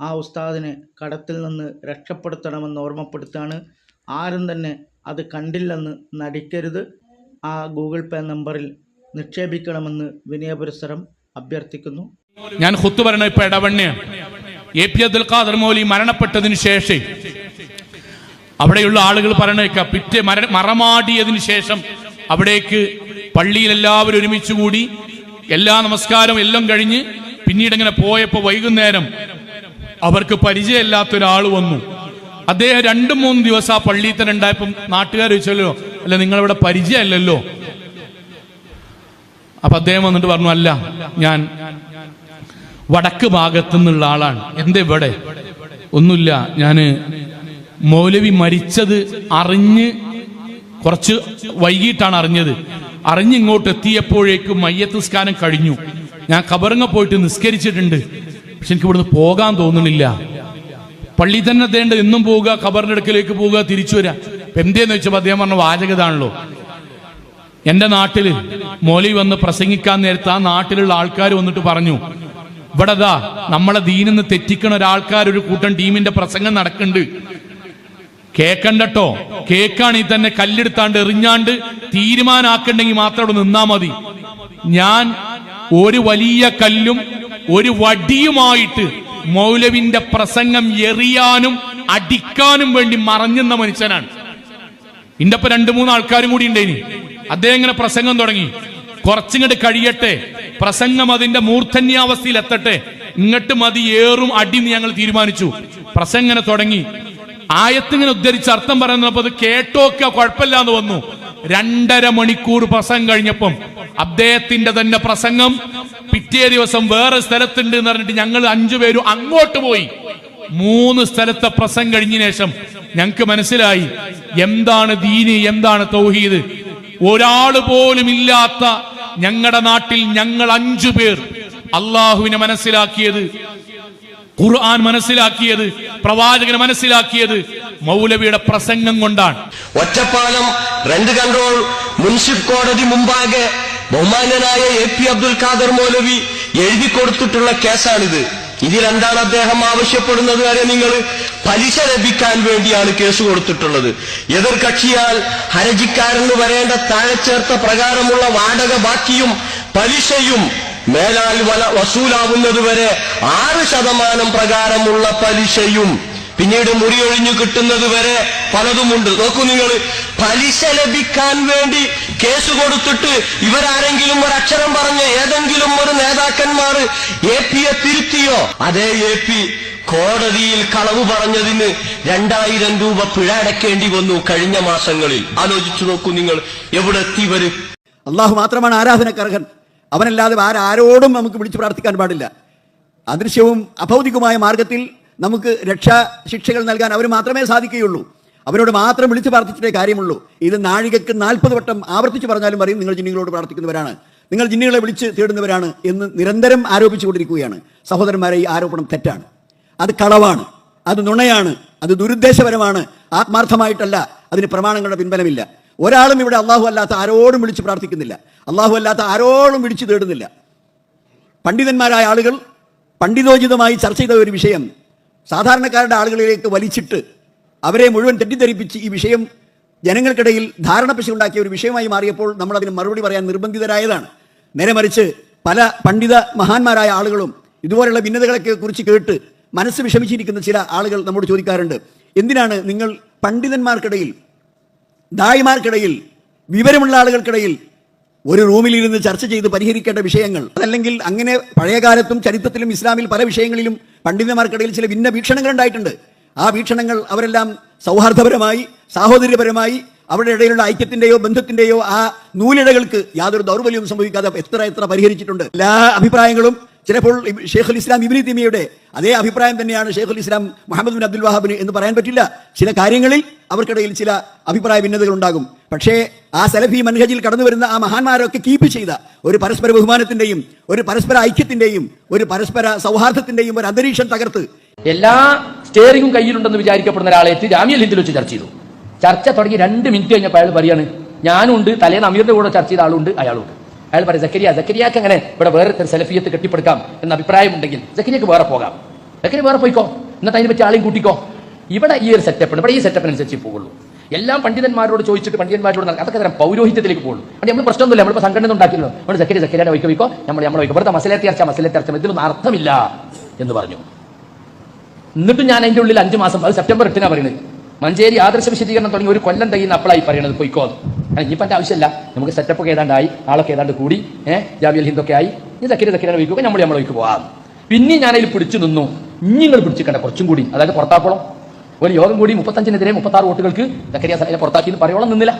ആ ഉസ്താദിനെ കടത്തിൽ നിന്ന് രക്ഷപ്പെടുത്തണമെന്ന് ഓർമ്മപ്പെടുത്താണ് ആരും തന്നെ അത് കണ്ടില്ലെന്ന് നടിക്കരുത്. ആ ഗൂഗിൾ പേ നമ്പറിൽ നിക്ഷേപിക്കണമെന്ന് വിനയപുരസരം അഭ്യർത്ഥിക്കുന്നു. ഞാൻ ഹുത്തു പറയണ ഇപ്പൊ ഇടവണ്ണയാണ് എ പി അബ്ദുൽ ഖാദർ മോലി മരണപ്പെട്ടതിന് ശേഷം അവിടെയുള്ള ആളുകൾ പറയണേക്ക പിറ്റേ മര മറമാടിയതിന് ശേഷം അവിടേക്ക് പള്ളിയിൽ എല്ലാവരും ഒരുമിച്ച് കൂടി എല്ലാ നമസ്കാരവും എല്ലാം കഴിഞ്ഞ് പിന്നീട് ഇങ്ങനെ പോയപ്പോൾ വൈകുന്നേരം അവർക്ക് പരിചയമില്ലാത്ത ഒരാൾ വന്നു. അദ്ദേഹം രണ്ടു മൂന്ന് ദിവസം ആ പള്ളിയിൽ തന്നെ ഉണ്ടായപ്പം നാട്ടുകാർ ചോദിച്ചല്ലോ അല്ല നിങ്ങളിവിടെ പരിചയമല്ലല്ലോ? അപ്പൊ അദ്ദേഹം വന്നിട്ട് പറഞ്ഞു അല്ല ഞാൻ വടക്ക് ഭാഗത്തു നിന്നുള്ള ആളാണ്. എന്താ ഇവിടെ? ഒന്നുമില്ല ഞാൻ മൗലവി മരിച്ചത് അറിഞ്ഞ് കുറച്ച് വൈകിട്ടാണ് അറിഞ്ഞത്. അറിഞ്ഞിങ്ങോട്ട് എത്തിയപ്പോഴേക്കും മയ്യത്ത് സ്കാനം കഴിഞ്ഞു. ഞാൻ കബറങ്ങ പോയിട്ട് നിസ്കരിച്ചിട്ടുണ്ട്. പക്ഷെ എനിക്ക് ഇവിടുന്ന് പോകാൻ തോന്നുന്നില്ല. പള്ളി തന്നെ തേണ്ട എന്നും പോവുക ഖബറിന്റെ അടുക്കലേക്ക് പോവുക തിരിച്ചു വരാ എന്തേന്ന് വെച്ചപ്പോ അദ്ദേഹം പറഞ്ഞ വാചകതാണല്ലോ. എന്റെ നാട്ടിൽ മോലി വന്ന് പ്രസംഗിക്കാൻ നേരത്ത് ആ നാട്ടിലുള്ള ആൾക്കാർ വന്നിട്ട് പറഞ്ഞു ഇവിടെ ദാ നമ്മളെ ദീനിന്ന് തെറ്റിക്കണ ഒരാൾക്കാർ ഒരു കൂട്ടം ടീമിന്റെ പ്രസംഗം നടക്കുന്നുണ്ട്. കേക്കണ്ടട്ടോ? കേക്കാണെങ്കിൽ തന്നെ കല്ലെടുത്താണ്ട് എറിഞ്ഞാണ്ട് തീരുമാനാക്കണ്ടെങ്കിൽ മാത്രം അവിടെ നിന്നാ മതി. ഞാൻ ഒരു വലിയ കല്ലും ഒരു വടിയുമായിട്ട് മൗലവിന്റെ പ്രസംഗം എറിയാനും അടിക്കാനും വേണ്ടി മറഞ്ഞെന്ന മനുഷ്യനാണ്. ഇന്റെ ഇപ്പൊ രണ്ടു മൂന്ന് ആൾക്കാരും കൂടി ഉണ്ടേനി. അദ്ദേഹം ഇങ്ങനെ പ്രസംഗം തുടങ്ങി. കുറച്ചിങ്ങോട്ട് കഴിയട്ടെ. പ്രസംഗം അതിന്റെ മൂർധന്യാവസ്ഥയിൽ എത്തട്ടെ. ഇങ്ങോട്ട് മതി ഏറും അടിന്ന് ഞങ്ങൾ തീരുമാനിച്ചു. പ്രസംഗനെ തുടങ്ങി. ആയത്തിങ്ങനെ ഉദ്ധരിച്ച് അർത്ഥം പറയുന്നപ്പോ അത് കേട്ടോക്കെ കുഴപ്പമില്ല എന്ന് വന്നു. രണ്ടര മണിക്കൂർ പ്രസംഗം കഴിഞ്ഞപ്പം അദ്ദേഹത്തിന്റെ തന്നെ പ്രസംഗം പിറ്റേ ദിവസം വേറെ സ്ഥലത്തുണ്ട് എന്ന് പറഞ്ഞിട്ട് ഞങ്ങൾ അഞ്ചുപേരും അങ്ങോട്ട് പോയി. മൂന്ന് സ്ഥലത്തെ പ്രസംഗം കഴിഞ്ഞ ശേഷം ഞങ്ങൾക്ക് മനസ്സിലായി എന്താണ് ദീനി എന്താണ് തൗഹീദ്? ഒരാൾ പോലും ഇല്ലാത്ത ഞങ്ങളുടെ നാട്ടിൽ ഞങ്ങൾ അഞ്ചു പേർ. അള്ളാഹുവിനെ മനസ്സിലാക്കിയത് ഖുർആൻ മനസ്സിലാക്കിയത് പ്രവാചകനെ മനസ്സിലാക്കിയത് മൗലവിയുടെ പ്രസംഗം കൊണ്ടാണ്. ഒറ്റപ്പാലം റെന്റ് കൺട്രോൾ മുൻസിഫ് കോടതി മുമ്പാകെ ബഹുമാനനായ എ പി അബ്ദുൽ ഖാദർ മൗലവി എഴുതി കൊടുത്തിട്ടുള്ള കേസാണിത്. ഇതിലെന്താണ് അദ്ദേഹം ആവശ്യപ്പെടുന്നത് വരെ നിങ്ങൾ പലിശ ലഭിക്കാൻ വേണ്ടിയാണ് കേസ് കൊടുത്തിട്ടുള്ളത്. എതിർ കക്ഷിയാൽ ഹരജിക്കാരന് വരേണ്ട താഴെ ചേർത്ത പ്രകാരമുള്ള വാടക ബാക്കിയും പലിശയും മേലാൽ വസൂലാവുന്നത് വസൂലാവുന്നതുവരെ ആറ് ശതമാനം പ്രകാരമുള്ള പലിശയും പിന്നീട് മുറിയൊഴിഞ്ഞു കിട്ടുന്നത് വരെ പലതുമുണ്ട്. നോക്കൂ നിങ്ങൾ പലിശ ലഭിക്കാൻ വേണ്ടി കേസ് കൊടുത്തിട്ട് ഇവരാരെങ്കിലും ഒരു അക്ഷരം പറഞ്ഞ് ഏതെങ്കിലും ഒരു നേതാക്കന്മാർ എ പിയെ തിരുത്തിയോ? അതേ എ പി കോടതിയിൽ കളവ് പറഞ്ഞതിന് രണ്ടായിരം രൂപ പിഴ അടക്കേണ്ടി വന്നു കഴിഞ്ഞ മാസങ്ങളിൽ. ആലോചിച്ചു നോക്കൂ നിങ്ങൾ എവിടെ എത്തി വരും അള്ളാഹു മാത്രമാണ് ആരാധനക്കർഹൻ. അവനല്ലാതെ ആരാരോടും നമുക്ക് വിളിച്ചു പ്രാർത്ഥിക്കാൻ പാടില്ല. അദൃശ്യവും അഭൗതികവുമായ മാർഗത്തിൽ നമുക്ക് രക്ഷാ ശിക്ഷകൾ നൽകാൻ അവർ മാത്രമേ സാധിക്കുകയുള്ളൂ. അവരോട് മാത്രം വിളിച്ചു പ്രാർത്ഥിച്ചിട്ടേ കാര്യമുള്ളൂ. ഇത് നാഴികക്ക് നാൽപ്പത് വട്ടം ആവർത്തിച്ച് പറഞ്ഞാലും പറയും നിങ്ങൾ ജിന്നുകളോട് പ്രാർത്ഥിക്കുന്നവരാണ്. നിങ്ങൾ ജിന്നുകളെ വിളിച്ച് തേടുന്നവരാണ് എന്ന് നിരന്തരം ആരോപിച്ചുകൊണ്ടിരിക്കുകയാണ്. സഹോദരന്മാരെ ഈ ആരോപണം തെറ്റാണ്. അത് കളവാണ്. അത് നുണയാണ്. അത് ദുരുദ്ദേശപരമാണ്. ആത്മാർത്ഥമായിട്ടല്ല. അതിന് പ്രമാണങ്ങളുടെ പിൻബലമില്ല. ഒരാളും ഇവിടെ അള്ളാഹു അല്ലാത്ത ആരോടും വിളിച്ച് പ്രാർത്ഥിക്കുന്നില്ല. അള്ളാഹു അല്ലാത്ത ആരോടും വിളിച്ചു തേടുന്നില്ല. പണ്ഡിതന്മാരായ ആളുകൾ പണ്ഡിതോചിതമായി ചർച്ച ചെയ്ത ഒരു വിഷയം സാധാരണക്കാരുടെ ആളുകളിലേക്ക് വലിച്ചിട്ട് അവരെ മുഴുവൻ തെറ്റിദ്ധരിപ്പിച്ച് ഈ വിഷയം ജനങ്ങൾക്കിടയിൽ ധാരണ ഉണ്ടാക്കിയ ഒരു വിഷയമായി മാറിയപ്പോൾ നമ്മൾ അതിന് മറുപടി പറയാൻ നിർബന്ധിതരായതാണ്. നേരെ മറിച്ച് പല പണ്ഡിത മഹാന്മാരായ ആളുകളും ഇതുപോലെയുള്ള ഭിന്നതകളൊക്കെ കുറിച്ച് കേട്ട് മനസ്സ് വിഷമിച്ചിരിക്കുന്ന ചില ആളുകൾ നമ്മോട് ചോദിക്കാറുണ്ട്. എന്തിനാണ് നിങ്ങൾ പണ്ഡിതന്മാർക്കിടയിൽ ദായിമാർക്കിടയിൽ വിവരമുള്ള ആളുകൾക്കിടയിൽ ഒരു റൂമിലിരുന്ന് ചർച്ച ചെയ്ത് പരിഹരിക്കേണ്ട വിഷയങ്ങൾ. അതല്ലെങ്കിൽ അങ്ങനെ പഴയകാലത്തും ചരിത്രത്തിലും ഇസ്ലാമിൽ പല വിഷയങ്ങളിലും പണ്ഡിതന്മാർക്കിടയിൽ ചില ഭിന്ന വീക്ഷണങ്ങൾ ഉണ്ടായിട്ടുണ്ട്. ആ വീക്ഷണങ്ങൾ അവരെല്ലാം സൗഹാർദ്ദപരമായി സാഹോദര്യപരമായി അവരുടെ ഇടയിലുള്ള ഐക്യത്തിന്റെയോ ബന്ധത്തിന്റെയോ ആ നൂലിഴകൾക്ക് യാതൊരു ദൗർബല്യവും സംഭവിക്കാതെ എത്ര എത്ര പരിഹരിച്ചിട്ടുണ്ട്. എല്ലാ അഭിപ്രായങ്ങളും ചിലപ്പോൾ ഷെയ്ഖുൽ ഇസ്ലാം ഇബിനി തിമിയുടെ അതേ അഭിപ്രായം തന്നെയാണ് ഷെയ്ഖുൽ ഇസ്ലാം മുഹമ്മദ് ബിൻ അബ്ദുൽ വഹാബിന് എന്ന് പറയാൻ പറ്റില്ല. ചില കാര്യങ്ങളിൽ അവർക്കിടയിൽ ചില അഭിപ്രായ ഭിന്നതകൾ ഉണ്ടാകും. പക്ഷേ ആ സലഫി മൻഹജിൽ കടന്നു വരുന്ന ആ മഹാന്മാരൊക്കെ കീപ്പ് ചെയ്ത ഒരു പരസ്പര ബഹുമാനത്തിന്റെയും ഒരു പരസ്പര ഐക്യത്തിന്റെയും ഒരു പരസ്പര സൗഹാർദ്ദത്തിന്റെയും ഒരു അന്തരീക്ഷം തകർത്ത് എല്ലാ സ്റ്റിയറിംഗും കയ്യിലുണ്ടെന്ന് വിചാരിക്കപ്പെടുന്ന ഒരാളെ എത്തി ജാമ്യൽ വെച്ച് ചർച്ച ചെയ്തു. ചർച്ച തുടങ്ങി രണ്ട് മിനിറ്റ് കഴിഞ്ഞപ്പോൾ അയാൾ പറയാണ് ഞാനുണ്ട് തലേന്ന് അമീറിന്റെ കൂടെ ചർച്ച ചെയ്ത ആളുണ്ട് അയാളുണ്ട്. അയാൾ പറയും ജക്കരിയ ജക്കരിയാക്ക് അങ്ങനെ ഇവിടെ വേറെ സെലഫിയത്ത് കെട്ടിപ്പടുക്കാം എന്ന അഭിപ്രായമുണ്ടെങ്കിൽ ജക്കരിയക്ക് വേറെ പോകാം. ജക്കരി വേറെ പോയിക്കോ? എന്നിട്ട് അതിനെ പറ്റി ആളെയും കൂട്ടിക്കോ? ഇവിടെ ഈ ഒരു സെറ്റപ്പ് ഇവിടെ ഈ സെറ്റപ്പിനനുസരിച്ച് പോകുള്ളൂ എല്ലാം പണ്ഡിതന്മാരോട് ചോദിച്ചിട്ട് പണ്ഡിതന്മാരോട് നടക്കുക. അതൊക്കെ തരം പൗരോഹിത്യത്തിലേക്ക് പോകുള്ളൂ അപ്പം നമ്മൾ പ്രശ്നമൊന്നുമില്ല. നമ്മളിപ്പോൾ സംഘടന ഉണ്ടാക്കിയല്ലോ. നമ്മൾ സക്കരിയ സക്കരിയുടെ വയ്ക്കോ വയ്ക്കോ നമ്മൾ നമ്മൾ വയ്ക്കും ഇവിടുത്തെ മസലത്തെ അർച്ച മസലത്തെ അർച്ച ഇതിലൊന്നും അർത്ഥമില്ല എന്ന് പറഞ്ഞു. എന്നിട്ട് ഞാൻ അതിന്റെ ഉള്ളിൽ അഞ്ച് മാസം അത് സെപ്റ്റംബർ എട്ടിനാണ് പറയുന്നത്. മഞ്ചേരി ആദർശ വിശദീകരണം തുടങ്ങി ഒരു കൊല്ലം തയ്യുന്ന അപ്പളായി പറയണത് പൊയ്ക്കോ ഇനിയിപ്പോൾ എന്റെ ആവശ്യമില്ല. നമുക്ക് സെറ്റപ്പ് ഒക്കെ ഏതാണ്ടായി? ആളൊക്കെ ഏതാണ്ട് കൂടി? ഏഹ് ജാബിയൽ ഹിന്ദൊക്കെ ആയി. ഇനി തക്കിരി തക്കിരി വയ്ക്കുക നമ്മൾ നമ്മളെ വയ്ക്ക് പോകാം പിന്നെ ഞാനതിൽ അതിൽ പിടിച്ചു നിന്നു. ഇനി നിങ്ങൾ പിടിച്ചിക്കണ്ട കുറച്ചും കൂടി. അതായത് പുറത്താക്കോളം. ഒരു യോഗം കൂടി മുപ്പത്തഞ്ചിനെതിരെ മുപ്പത്താറ് വോട്ടുകൾക്ക് തക്കരിയ അതിനെ പുറത്താക്കി എന്ന് പറയോളം നിന്നില്ല.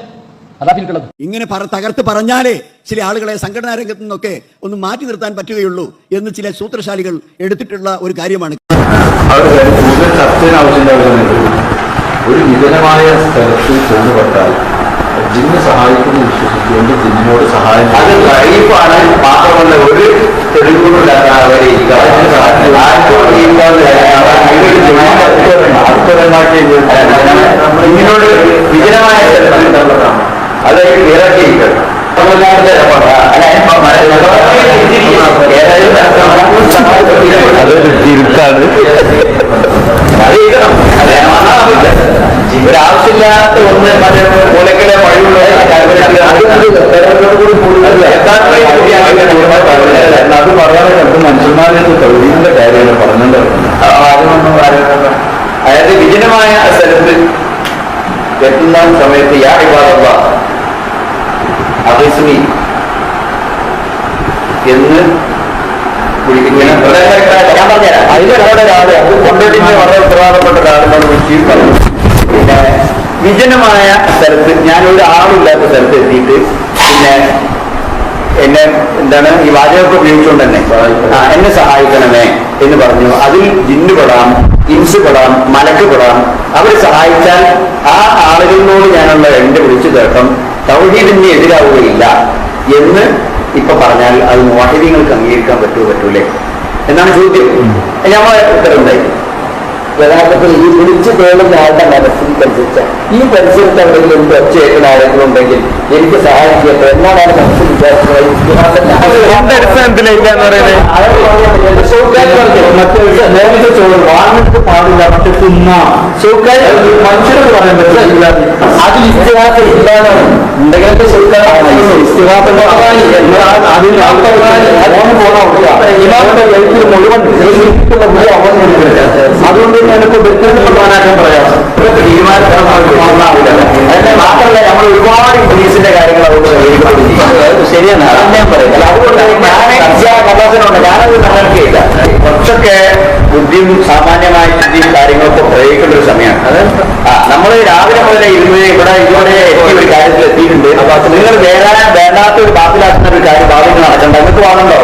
അതാ പിന്നിട്ടുള്ളത്. ഇങ്ങനെ തകർത്ത് പറഞ്ഞാലേ ചില ആളുകളെ സംഘടനാ രംഗത്തു നിന്നൊക്കെ ഒന്ന് മാറ്റി നിർത്താൻ പറ്റുകയുള്ളൂ എന്ന് ചില സൂത്രശാലികൾ എടുത്തിട്ടുള്ള ഒരു കാര്യമാണ്. ഒരു വിജനമായ സ്ഥലത്ത് ചൂടുപെട്ടാൽ ജിന്ന് സഹായിക്കുന്നു വിശ്വസിച്ചുകൊണ്ട് ജിന്നിനോട് സഹായം അത് ലൈഫാണ്. മാത്രമല്ല ഒരു തെളിവുകളില്ലാത്ത അവരെ ജിന്നിനോട് വിജനമായ സ്ഥലത്ത് അത് ഇറക്കിയിരിക്കണം അതൊരു തിരുത്താണ് ഒരാവശ്യമില്ലാത്ത ഒന്ന് മറ്റേ മൂലക്കലെ വഴിയുള്ള അത് പറയാതെ നമുക്ക് മനുഷ്യന്മാരുടെ തൊഴിലിന്റെ കാര്യമാണ് പറഞ്ഞത് അതായത് വിജനമായ സ്ഥലത്ത് എത്തുന്ന സമയത്ത് യാ ഇബാദല്ല അഭിസ്മി എന്ന് പിന്നെ വിജനമായ സ്ഥലത്ത് ഞാനൊരു ആളില്ലാത്ത സ്ഥലത്ത് എത്തിയിട്ട് പിന്നെ എന്നെ എന്താണ് ഈ വാചകമൊക്കെ ഉപയോഗിച്ചുകൊണ്ട് തന്നെ എന്നെ സഹായിക്കണമേ എന്ന് പറഞ്ഞു. അതിൽ ജിന്നുപെടാം ഇൻസ് പെടാം മലക്ക് പെടാം. അവർ സഹായിച്ചാൽ ആ ആളുകളിനോട് ഞാനുള്ള എന്റെ വിളിച്ചു തേട്ടം തൗഹീദിന് എതിരാവുകയില്ല എന്ന് ഇപ്പൊ പറഞ്ഞാൽ അത് മോഹിതങ്ങൾക്ക് അംഗീകരിക്കാൻ പറ്റുമോ പറ്റൂലേ? എന്നാണ് ചോദ്യം. ഞമ്മളെ ഉത്തരവുണ്ടായി യഥാർത്ഥത്തിൽ ഈ വിളിച്ചു കേളുന്ന ആളുടെ മനസ്സിനനുസരിച്ച് ഈ പരിസരത്ത് എവിടെയെങ്കിലും എന്ത് ഒച്ച കേൾക്കുന്ന ആരെങ്കിലും ഉണ്ടെങ്കിൽ എനിക്ക് സഹായിക്കട്ടെ എന്നാണ് അയാൾ മനസ്സിൽ വിചാരിച്ചത് പാടില്ല തിന്ന തിന്നാം മനുഷ്യരോട് പറയാൻ പറ്റില്ല അതിൽ ഇസ്തിഹാസ ഇല്ലാതാണ് എന്തെങ്കിലും ഇസ്തിഹാസന്റെ അതിൽ ഓണം പോകണം എഴുത്തിൽ മുഴുവൻ അവൻ അതുകൊണ്ട് പറയാം. മാത്രമല്ല നമ്മൾ ഒരുപാട് ഇംഗ്ലീഷിന്റെ കാര്യങ്ങൾ അതുകൊണ്ട് ശരിയാണ്. അതാണ് ഞാൻ പറയുന്നത്. അതുകൊണ്ട് കഥാസനുണ്ട് ഞാനത് നടക്കുകയില്ല കുറച്ചൊക്കെ ബുദ്ധിയും സാമാന്യമായ ബുദ്ധിയും കാര്യങ്ങളൊക്കെ പ്രയോഗിക്കേണ്ട ഒരു സമയമാണ്. നമ്മൾ രാവിലെ മുതലെ ഇരുന്ന് ഇവിടെ എത്തിയ ഒരു കാര്യത്തിൽ എത്തിയിട്ടുണ്ട്. അപ്പൊ നിങ്ങൾ വേറെ വേണ്ടാത്ത ഒരു ബാത്തിലാക്കുന്ന ഒരു കാര്യം ഭാവിയിൽ നടക്കണ്ട. നിങ്ങൾക്ക് വേണമല്ലോ?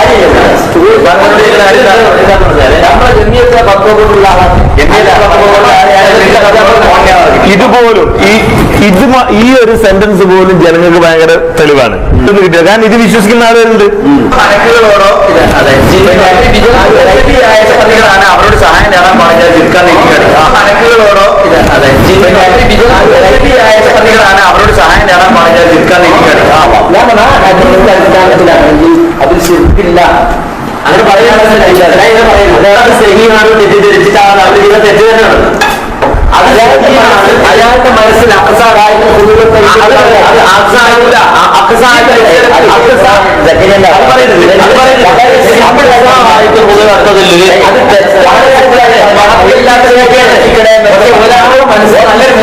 അതെ ഇതുപോലും ഈ ഇത് ഈ ഒരു സെന്റൻസ് പോലും ജനങ്ങൾക്ക് ഭയങ്കര തെളിവാണ്. ഇതൊന്നും കിട്ടിയത് കാരണം ഇത് വിശ്വസിക്കുന്ന ആളുകളുണ്ട്. കണക്കുകളോടോ അതെ പ്രതികളാണ് അവരോട് സഹായം നേടാൻ പാടില്ല തീർക്കാൻ നിൽക്കുകയാണ് ആ കണക്കുകളോടോ അതെ. പ്രതികളാണ് അവരോട് സഹായം നേടാൻ പാടില്ല തീർക്കാൻ നിൽക്കുകയാണ് അടിസ്ഥാനത്തിലാണെങ്കിൽ അതിൽ ശരിക്കില്ല അങ്ങനെ പറയാൻ അയാളുടെ സ്നേഹിയാണ് തെറ്റിദ്ധരിച്ചിട്ടാണ് അവർ ചെയ്യുന്ന തെറ്റ് തന്നെയാണ്. അയാളുടെ മനസ്സിൽ അക്സാറായിട്ട് ഇല്ലാത്ത രേഖയാണ് രക്ഷിക്കണേന്ന്. പക്ഷേ ഒരാളുടെ മനസ്സിൽ നല്ലൊരു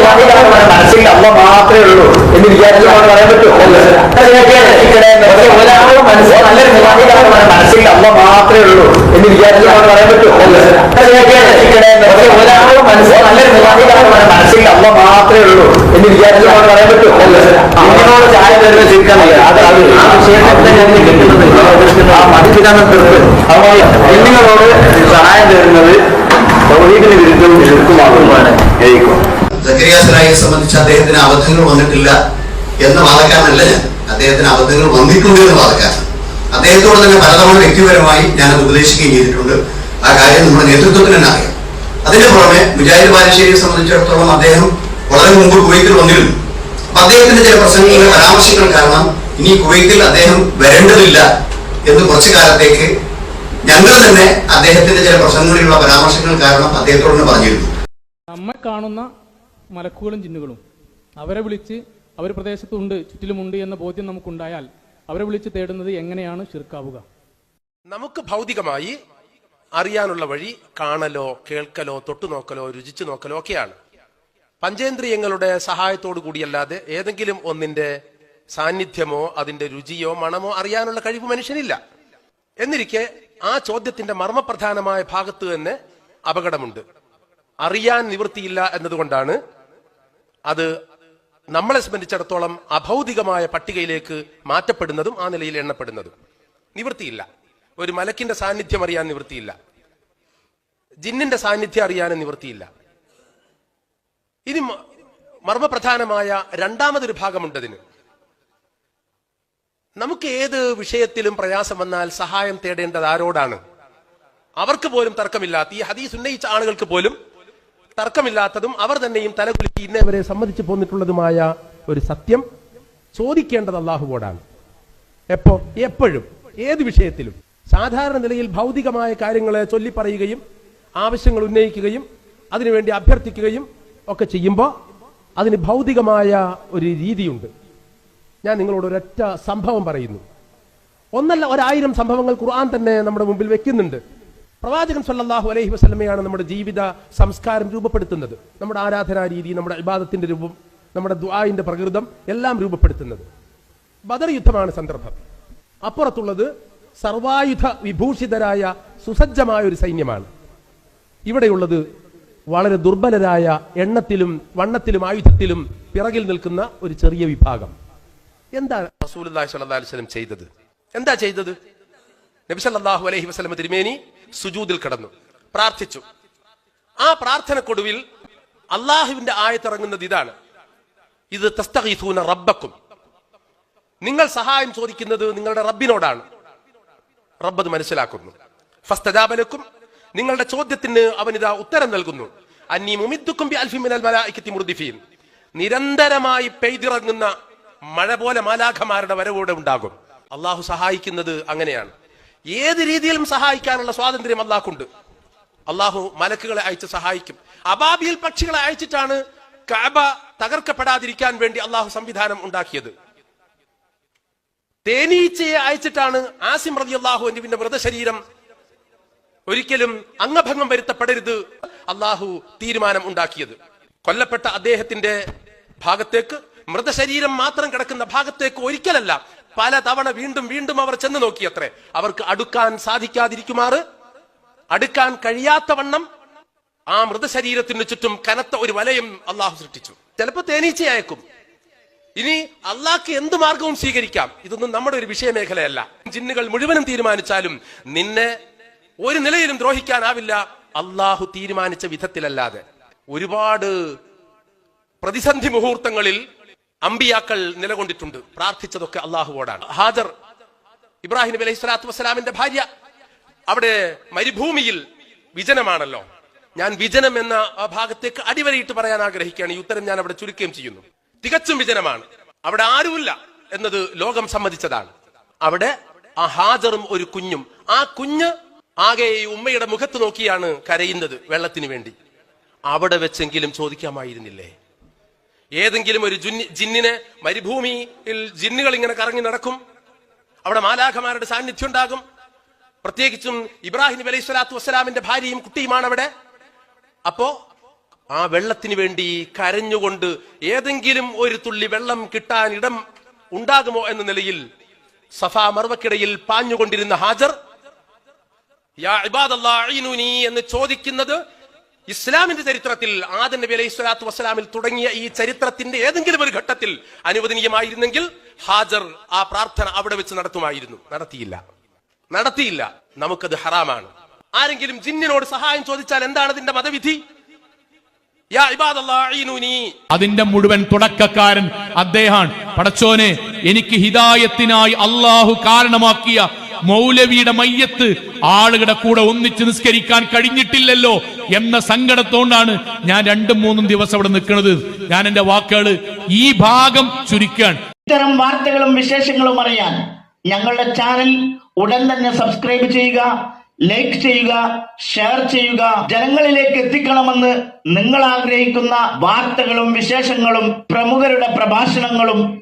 മനസ്സിൽ മാത്രമേ ഉള്ളൂ എന്ന് വിചാരിച്ചു നമുക്ക് പറയാൻ പറ്റുമോ ഒരാളുടെ മനസ്സിൽ നല്ലൊരു മനസ്സിൽ അമ്മ മാത്രമേ ഉള്ളൂ എന്ന് വിചാരിച്ചു നമുക്ക് പറയാൻ പറ്റുമോ ഒരാളുടെ മനസ്സിൽ നല്ലൊരു മനസ്സിൽ മാത്രമേ ഉള്ളൂ എന്ന് വിചാരിച്ചു നമുക്ക് പറയാൻ പറ്റുമോ ഇതിനോട് ചായ തരുന്ന ചിരിക്കാൻ. അത് അത് ആ കിട്ടുന്നത് ആ മതിപ്പിതാണ് തീർപ്പ് അപ്പോൾ നിങ്ങളോട് സഹായം തരുന്നത് തൗഹീദിന് വിരുദ്ധവും ശിർക്കുമാകുമാണ് ജയിക്കും. സംബന്ധിച്ച് അദ്ദേഹത്തിന് അബദ്ധങ്ങൾ വന്നിട്ടില്ല എന്ന് വാദക്കാരനല്ല ഞാൻ. അദ്ദേഹത്തിന് അബദ്ധങ്ങൾ വന്നിട്ടുണ്ട് എന്ന് വാദക്കാരൻ. അദ്ദേഹത്തോട് തന്നെ പലതവണ വ്യക്തിപരമായി ഞാനത് ഉപദേശിക്കുകയും ചെയ്തിട്ടുണ്ട്. ആ കാര്യം നമ്മുടെ നേതൃത്വത്തിന് തന്നെ അറിയാം. അതിന്റെ പുറമെ മുജാഹിദ് ബാലശ്ശേരിയെ സംബന്ധിച്ചിടത്തോളം അദ്ദേഹം വളരെ മുമ്പ് കുവൈത്തിൽ വന്നിരുന്നു. അപ്പൊ അദ്ദേഹത്തിന്റെ ചില പ്രസംഗങ്ങളുടെ പരാമർശങ്ങൾ കാരണം ഇനി കുവൈത്തിൽ അദ്ദേഹം വരേണ്ടതില്ല എന്ന് കുറച്ചു കാലത്തേക്ക് ഞങ്ങൾ തന്നെ അദ്ദേഹത്തിന്റെ ചില പ്രശ്നങ്ങളിലുള്ള പരാമർശങ്ങൾ കാരണം അദ്ദേഹത്തോട് പറഞ്ഞിരുന്നു. നമ്മെ കാണുന്ന മലക്കുകളും ജിന്നുകളും അവരെ വിളിച്ച് അവർ പ്രദേശത്തുണ്ട് ചുറ്റിലുമുണ്ട് എന്ന ബോധ്യം നമുക്കുണ്ടായാൽ അവരെ വിളിച്ച് തേടുന്നത് എങ്ങനെയാണ് ശിർക്കാവുക? നമുക്ക് ഭൗതികമായി അറിയാനുള്ള വഴി കാണലോ കേൾക്കലോ തൊട്ടുനോക്കലോ രുചിച്ചു നോക്കലോ ഒക്കെയാണ്. പഞ്ചേന്ദ്രിയങ്ങളുടെ സഹായത്തോടു കൂടിയല്ലാതെ ഏതെങ്കിലും ഒന്നിന്റെ സാന്നിധ്യമോ അതിന്റെ രുചിയോ മണമോ അറിയാനുള്ള കഴിവ് മനുഷ്യനില്ല. എന്നിരിക്കെ ആ ചോദ്യത്തിന്റെ മർമ്മപ്രധാനമായ ഭാഗത്ത് തന്നെ അപകടമുണ്ട്. അറിയാൻ നിവൃത്തിയില്ല എന്നതുകൊണ്ടാണ് അത് നമ്മളെ സംബന്ധിച്ചിടത്തോളം അഭൗതികമായ പട്ടികയിലേക്ക് മാറ്റപ്പെടുന്നതും ആ നിലയിൽ എണ്ണപ്പെടുന്നതും. നിവൃത്തിയില്ല. ഒരു മലക്കിന്റെ സാന്നിധ്യം അറിയാൻ നിവൃത്തിയില്ല. ജിന്നിന്റെ സാന്നിധ്യം അറിയാനും നിവൃത്തിയില്ല. ഇനി മർമ്മപ്രധാനമായ രണ്ടാമതൊരു ഭാഗമുണ്ടതിന് നമുക്ക് ഏത് വിഷയത്തിലും പ്രയാസം വന്നാൽ സഹായം തേടേണ്ടത് ആരോടാണ്? അവർക്ക് പോലും തർക്കമില്ലാത്ത ഈ ഹദീസ് ഉന്നയിച്ച ആളുകൾക്ക് പോലും തർക്കമില്ലാത്തതും അവർ തന്നെയും തലകുലുക്കി ഇന്നേവരെ സമ്മതിച്ചു പോന്നിട്ടുള്ളതുമായ ഒരു സത്യം ചോദിക്കേണ്ടത് അള്ളാഹുവോടാണ് എപ്പോ എപ്പോഴും ഏത് വിഷയത്തിലും. സാധാരണ നിലയിൽ ഭൗതികമായ കാര്യങ്ങളെ ചൊല്ലിപ്പറയുകയും ആവശ്യങ്ങൾ ഉന്നയിക്കുകയും അതിനുവേണ്ടി അഭ്യർത്ഥിക്കുകയും ഒക്കെ ചെയ്യുമ്പോൾ അതിന് ഭൗതികമായ ഒരു രീതിയുണ്ട്. ഞാൻ നിങ്ങളോട് ഒരൊറ്റ സംഭവം പറയുന്നു. ഒന്നല്ല ഒരായിരം സംഭവങ്ങൾ ഖുർആൻ തന്നെ നമ്മുടെ മുമ്പിൽ വെക്കുന്നുണ്ട്. പ്രവാചകൻ സല്ലാഹു അലൈഹി വസ്ലമയാണ് നമ്മുടെ ജീവിത സംസ്കാരം രൂപപ്പെടുത്തുന്നത്. നമ്മുടെ ആരാധനാ രീതി നമ്മുടെ ഇബാദത്തിന്റെ രൂപം നമ്മുടെ ദുആയിന്റെ പ്രകൃതം എല്ലാം രൂപപ്പെടുത്തുന്നത്. ബദർ യുദ്ധമാണ് സന്ദർഭം. അപ്പുറത്തുള്ളത് സർവായുധ വിഭൂഷിതരായ സുസജ്ജമായ ഒരു സൈന്യമാണ്. ഇവിടെയുള്ളത് വളരെ ദുർബലരായ എണ്ണത്തിലും വണ്ണത്തിലും ആയുധത്തിലും പിറകിൽ നിൽക്കുന്ന ഒരു ചെറിയ വിഭാഗം. എന്താ റസൂലുള്ളാഹി സ്വലം ചെയ്തത്. എന്താ ചെയ്തത്? നബി സല്ലാഹു അലൈഹി വസല്ലം തിരുമേനി സുജൂദിൽ കടന്നു. പ്രാർത്ഥിച്ചു. ആ പ്രാർത്ഥനക്കൊടുവിൽ അള്ളാഹുവിന്റെ ആയത്തിറങ്ങുന്നത് ഇതാണ്. ഇത് തസ്തഗീസൂന റബ്ബക്കും. നിങ്ങൾ സഹായം ചോദിക്കുന്നത് നിങ്ങളുടെ റബ്ബിനോടാണ്. റബ്ബ് അത് മനസ്സിലാക്കുന്നു. ഫസ്തജാബലക്കും നിങ്ങളുടെ ചോദ്യത്തിന് അവൻ ഇതാ ഉത്തരം നൽകുന്നു. അന്നീ മുമിദ്ദുക്കും മുർദിഫീൻ. നിരന്തരമായി പെയ്തിറങ്ങുന്ന മഴ പോലെ മാലാഖമാരുടെ വരവോടെ ഉണ്ടാകും. അള്ളാഹു സഹായിക്കുന്നത് അങ്ങനെയാണ്. ഏത് രീതിയിലും സഹായിക്കാനുള്ള സ്വാതന്ത്ര്യം അള്ളാഹുണ്ട് അള്ളാഹു മലക്കുകളെ അയച്ച് സഹായിക്കും. അബാബിയിൽ പക്ഷികളെ അയച്ചിട്ടാണ് കാബ തകർക്കപ്പെടാതിരിക്കാൻ വേണ്ടി അള്ളാഹു സംവിധാനം ഉണ്ടാക്കിയത്. തേനീച്ചയെ അയച്ചിട്ടാണ് ആസിം റതി അള്ളാഹു അള്ളാഹുവിന്റെ മൃതശരീരം ഒരിക്കലും അംഗഭംഗം വരുത്തപ്പെടരുത് അള്ളാഹു തീരുമാനം ഉണ്ടാക്കിയത്. കൊല്ലപ്പെട്ട അദ്ദേഹത്തിന്റെ ഭാഗത്തേക്ക് മൃതശരീരം മാത്രം കിടക്കുന്ന ഭാഗത്തേക്ക് ഒരിക്കലല്ല പല തവണ വീണ്ടും വീണ്ടും അവർ ചെന്ന് നോക്കിയത്രേ. അവർക്ക് അടുക്കാൻ സാധിക്കാതിരിക്കുമാറ് അടുക്കാൻ കഴിയാത്ത വണ്ണം ആ മൃതശരീരത്തിന് ചുറ്റും കനത്ത ഒരു വലയം അള്ളാഹു സൃഷ്ടിച്ചു. ചിലപ്പോ തേനീച്ച അയക്കും ഇനി അള്ളാഹ്ക്ക് എന്ത് മാർഗവും സ്വീകരിക്കാം? ഇതൊന്നും നമ്മുടെ ഒരു വിഷയമേഖലയല്ല. ജിന്നുകൾ മുഴുവനും തീരുമാനിച്ചാലും നിന്നെ ഒരു നിലയിലും ദ്രോഹിക്കാനാവില്ല. അള്ളാഹു തീരുമാനിച്ച വിധത്തിലല്ലാതെ. ഒരുപാട് പ്രതിസന്ധി മുഹൂർത്തങ്ങളിൽ അമ്പിയാക്കൾ നിലകൊണ്ടിട്ടുണ്ട്. പ്രാർത്ഥിച്ചതൊക്കെ അള്ളാഹുവോടാണ്. ഹാജർ ഇബ്രാഹിം നബി അലൈഹി സ്വലാത്തു വസ്സലാമിന്റെ ഭാര്യ. അവിടെ മരുഭൂമിയിൽ വിജനമാണല്ലോ. ഞാൻ വിജനം എന്ന ആ ഭാഗത്തേക്ക് അടിവരയിട്ട് പറയാൻ ആഗ്രഹിക്കുകയാണ്. ഈ ഉത്തരം ഞാൻ അവിടെ ചുരുക്കുകയും ചെയ്യുന്നു. തികച്ചും വിജനമാണ്. അവിടെ ആരുമില്ല എന്നത് ലോകം സമ്മതിച്ചതാണ്. അവിടെ ആ ഹാജറും ഒരു കുഞ്ഞും. ആ കുഞ്ഞ് ആകെ ഈ ഉമ്മയുടെ മുഖത്ത് നോക്കിയാണ് കരയുന്നത് വെള്ളത്തിന് വേണ്ടി. അവിടെ വെച്ചെങ്കിലും ചോദിക്കാമായിരുന്നില്ലേ? ഏതെങ്കിലും ഒരു ജുന്നി- ജിന്നിനെ മരുഭൂമിയിൽ ജിന്നുകൾ ഇങ്ങനെ കറങ്ങി നടക്കും. അവിടെ മാലാഖമാരുടെ സാന്നിധ്യം ഉണ്ടാകും പ്രത്യേകിച്ചും ഇബ്രാഹിം അലൈഹി സ്വലാത്തു വസ്സലാമിന്റെ ഭാര്യയും കുട്ടിയുമാണ് അവിടെ അപ്പോ ആ വെള്ളത്തിന് വേണ്ടി കരഞ്ഞുകൊണ്ട് ഏതെങ്കിലും ഒരു തുള്ളി വെള്ളം കിട്ടാൻ ഇടം ഉണ്ടാകുമോ എന്ന നിലയിൽ സഫാ മർവക്കിടയിൽ പാഞ്ഞുകൊണ്ടിരുന്ന ഹാജർ എന്ന് ചോദിക്കുന്നത് ഇസ്ലാമിന്റെ ചരിത്രത്തിൽ ആദൻ നബി അലൈഹി സ്വലാത്തു വസ്സലാമിൽ തുടങ്ങിയ ഈ ചരിത്രത്തിന്റെ ഏതെങ്കിലും ഒരു ഘട്ടത്തിൽ അനുവദനീയമായിരുന്നെങ്കിൽ ഹാജർ ആ പ്രാർത്ഥന അവിടെ വെച്ച് നടത്തുമായിരുന്നു. നടത്തിയില്ല. നടത്തിയില്ല. നമുക്കത് ഹറാമാണ്. ആരെങ്കിലും ജിന്നിനോട് സഹായം ചോദിച്ചാൽ എന്താണ് അതിന്റെ മതവിധി? അതിന്റെ മുഴുവൻ തുടക്കക്കാരൻ അദ്ദേഹമാണ്. പടച്ചോനെ എനിക്ക് ഹിദായത്തിനായി അള്ളാഹു കാരണമാക്കിയ മൗലവിയുടെ മയ്യത്ത് ആളുകളുടെ കൂടെ ഒന്നിച്ച് നിസ്കരിക്കാൻ കഴിഞ്ഞിട്ടില്ലല്ലോ എന്ന സങ്കടത്തോണ്ടാണ് ഞാൻ രണ്ടും മൂന്നും ദിവസം അവിടെ നിൽക്കുന്നത്. ഞാൻ എന്റെ വാക്കുകൾ ഈ ഭാഗം ചുരുക്കാൻ ഇത്തരം വാർത്തകളും വിശേഷങ്ങളും അറിയാൻ ഞങ്ങളുടെ ചാനൽ ഉടൻ തന്നെ സബ്സ്ക്രൈബ് ചെയ്യുക ലൈക്ക് ചെയ്യുക ഷെയർ ചെയ്യുക. ജനങ്ങളിലേക്ക് എത്തിക്കണമെന്ന് നിങ്ങൾ ആഗ്രഹിക്കുന്ന വാർത്തകളും വിശേഷങ്ങളും പ്രമുഖരുടെ പ്രഭാഷണങ്ങളും